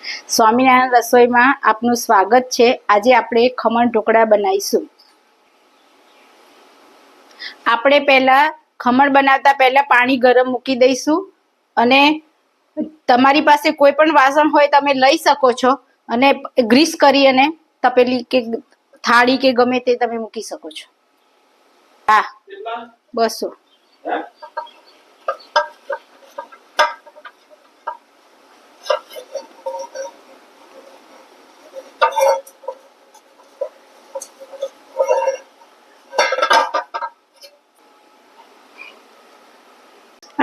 સ્વામિનારાયણ રસોઈમાં આપનું સ્વાગત છે. આજે આપણે ખમણ ઢોકળા બનાવીશું. આપણે પહેલા ખમણ બનાવતા પહેલા પાણી ગરમ મૂકી દઈશું અને તમારી પાસે કોઈ પણ વાસણ હોય તમે લઈ શકો છો અને ગ્રીસ કરી અને તપેલી કે થાળી કે ગમે તે તમે મૂકી શકો છો. હા, બસો.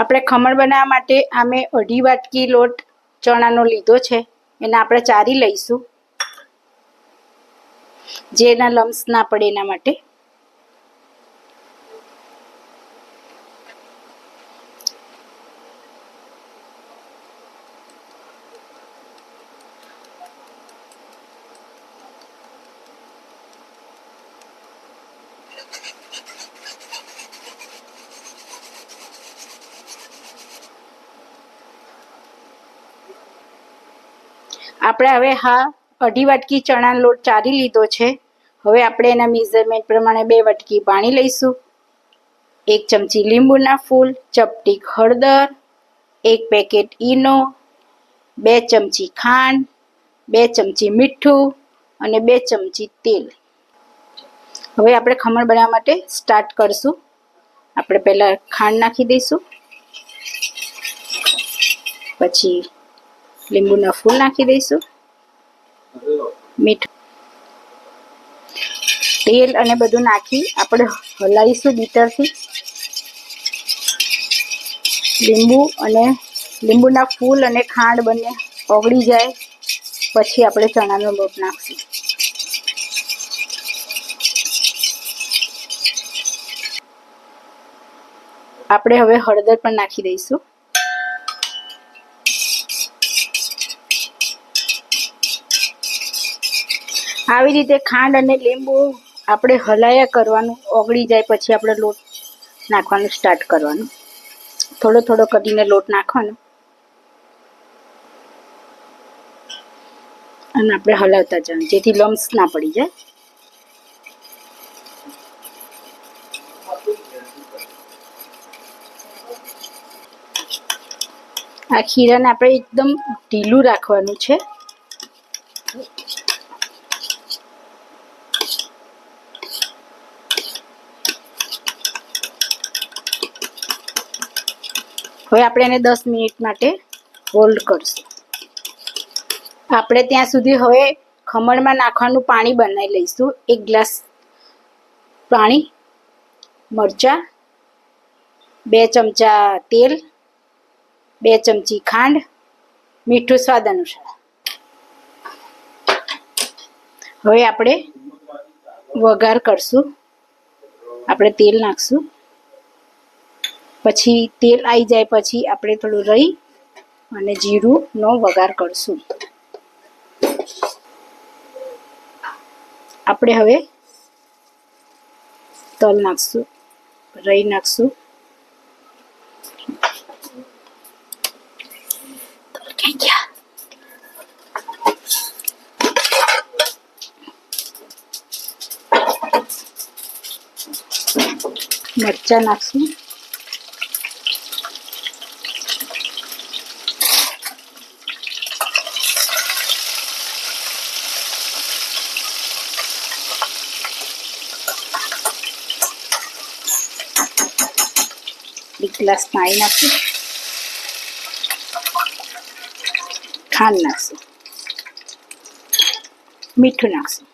આપણે ખમણ બનાવવા માટે આમે અઢી વાટકી લોટ ચણાનો લીધો છે. એને આપણે ચારી લઈશું. જે એના લમ્સ ના પડે એના માટે. આપણે હવે હા, અઢી વાટકી ચણાનો લોટ ચારી લીધો છે. હવે આપણે એના મેઝરમેન્ટ પ્રમાણે બે વાટકી પાણી લઈશું. એક ચમચી લીંબુના ફૂલ, ચપટી હળદર, એક પેકેટ ઈનો, બે ચમચી ખાંડ, બે ચમચી મીઠું અને બે ચમચી તેલ. હવે આપણે ખમણ બનાવવા માટે સ્ટાર્ટ કરશું. આપણે પહેલાં ખાંડ નાખી દઈશું. પછી લીંબુના ફૂલ નાખી દઈશું મીઠું તેલ અને બધું નાખી આપણે હલાવીશું બીટરથી લીંબુ અને લીંબુના ફૂલ અને ખાંડ બંને ઓગળી જાય પછી આપણે ચણાનો લોટ નાખશું. આપણે હવે હળદર પણ નાખી દઈશું. આવી રીતે ખાંડ અને લીંબુ આપણે હલાયા કરવાનું, ઓગળી જાય પછી આપણે લોટ નાખવાનું સ્ટાર્ટ કરવાનું. થોડો થોડો કરીને લોટ નાખવાનો. અને આપણે હલાવતા જવાનું, જેથી લમ્સ ના પડી જાય. આ ખીરાને આપણે એકદમ ઢીલું રાખવાનું છે. હવે આપણે એને દસ મિનિટ માટે હોલ્ડ કરશું. આપણે ત્યાં સુધી હવે ખમણમાં નાખવાનું પાણી બનાવી લઈશું. એક ગ્લાસ પાણી, મરચાં, બે ચમચા તેલ, બે ચમચી ખાંડ, મીઠું સ્વાદ અનુસાર. હવે આપણે વઘાર કરશું. આપણે તેલ નાખશું. પછી તેલ આવી જાય પછી આપણે થોડું રહી અને જીરુંનો વઘાર કરશું. આપણે હવે તલ નાખશું રહી નાખશું. મરચા મરચાં નાખશું. એક ગ્લાસ પાણી નાખશું ખાંડ નાખશું મીઠું નાખશું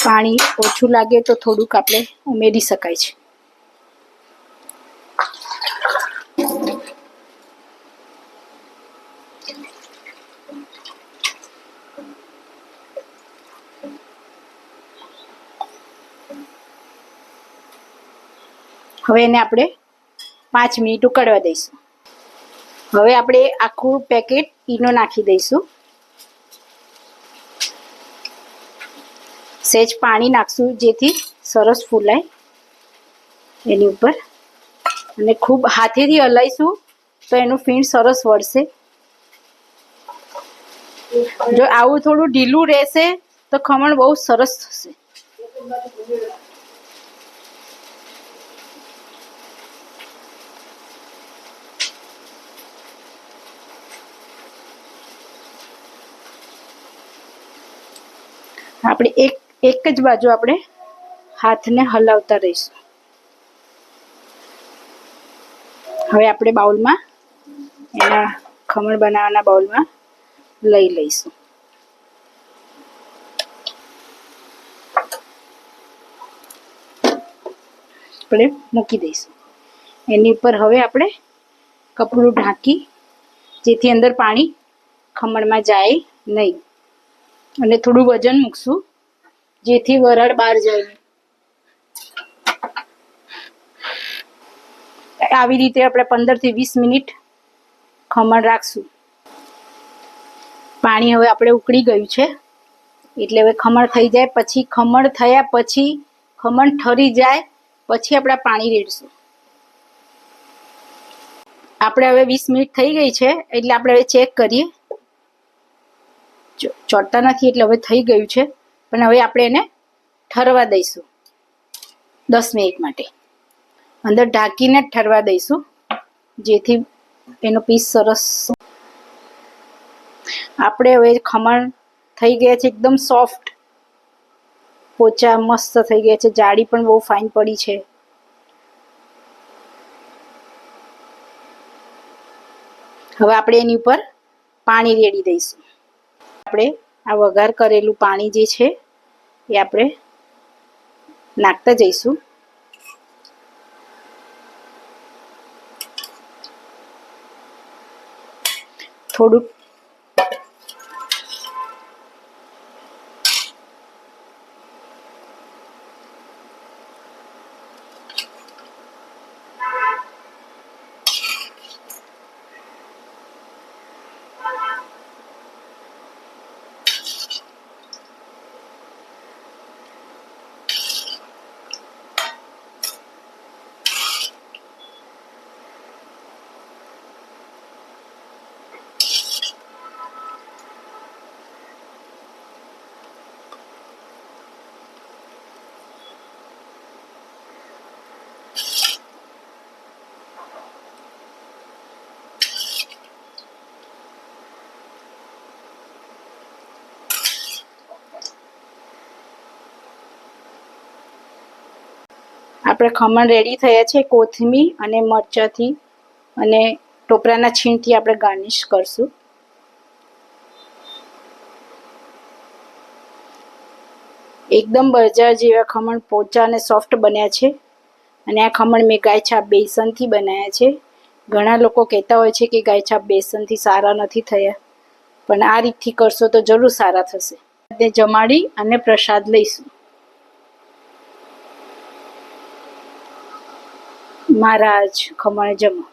પાણી ઓછું લાગે તો થોડુંક આપણે ઉમેરી શકાય છે હવે એને આપણે પાંચ મિનિટ ઉકળવા દઈશું. હવે આપણે આખું પેકેટ ઈનો નાખી દઈશું. સહેજ પાણી નાખશું જેથી સરસ ફૂલાય એની ઉપર. અને ખૂબ હાથેથી હલાવીશું તો એનું ફીણ સરસ વળશે. જો આવું થોડું ઢીલું રહેશે તો ખમણ બહુ સરસ થશે. આપણે એક એક જ બાજુ આપણે હાથને હલાવતા રહીશું. હવે આપણે બાઉલમાં એના ખમણ બનાવવાના બાઉલમાં લઈ લઈશું. આપણે મૂકી દઈશું. એની ઉપર હવે આપણે કપડું ઢાંકી, જેથી અંદર પાણી ખમણમાં જાય નહીં. અને થોડું વજન મૂકશું, જેથી વરાળ બહાર જાય. આવી રીતે આપણે પંદરથી વીસ મિનિટ ખમણ રાખશું. પાણી હવે આપણે ઉકળી ગયું છે, એટલે હવે ખમણ થઈ જાય, પછી ખમણ થયા પછી ખમણ ઠરી જાય, પછી આપણે પાણી રેડશું. આપણે હવે વીસ મિનિટ થઈ ગઈ છે, એટલે આપણે હવે ચેક કરીએ. ચોટતા નથી એટલે હવે થઈ ગયું છે. પણ હવે આપણે એને ઠરવા દઈશું. દસ મિનિટ માટે. અંદર ઢાંકીને જ ઠરવા દઈશું. જેથી એનો પીસ સરસ આપણે હવે ખમણ થઈ ગયા છે એકદમ સોફ્ટ પોચા મસ્ત થઈ ગયા છે. જાળી પણ બહુ ફાઇન પડી છે. હવે આપણે એની ઉપર પાણી રેડી દઈશું. આપણે આ વઘાર કરેલું પાણી જે છે એ આપણે નાખતા જઈશું. થોડુંક આપણે ખમણ રેડી થયા છે કોથમીર અને મરચાંથી અને ટોપરાના છીણથી આપણે ગાર્નિશ કરશું. એકદમ બજાર જેવા ખમણ પોચા અને સોફ્ટ બન્યા છે અને આ ખમણ મેં ગાયછાપ બેસનથી બનાવ્યા છે. ઘણા લોકો કહેતા હોય છે કે ગાયછાપ બેસનથી સારા નથી થયા, પણ આ રીતથી કરશો તો જરૂર સારા થશે. તે જમાડી અને પ્રસાદ લઈશું. મહારાજ ખમણ જમો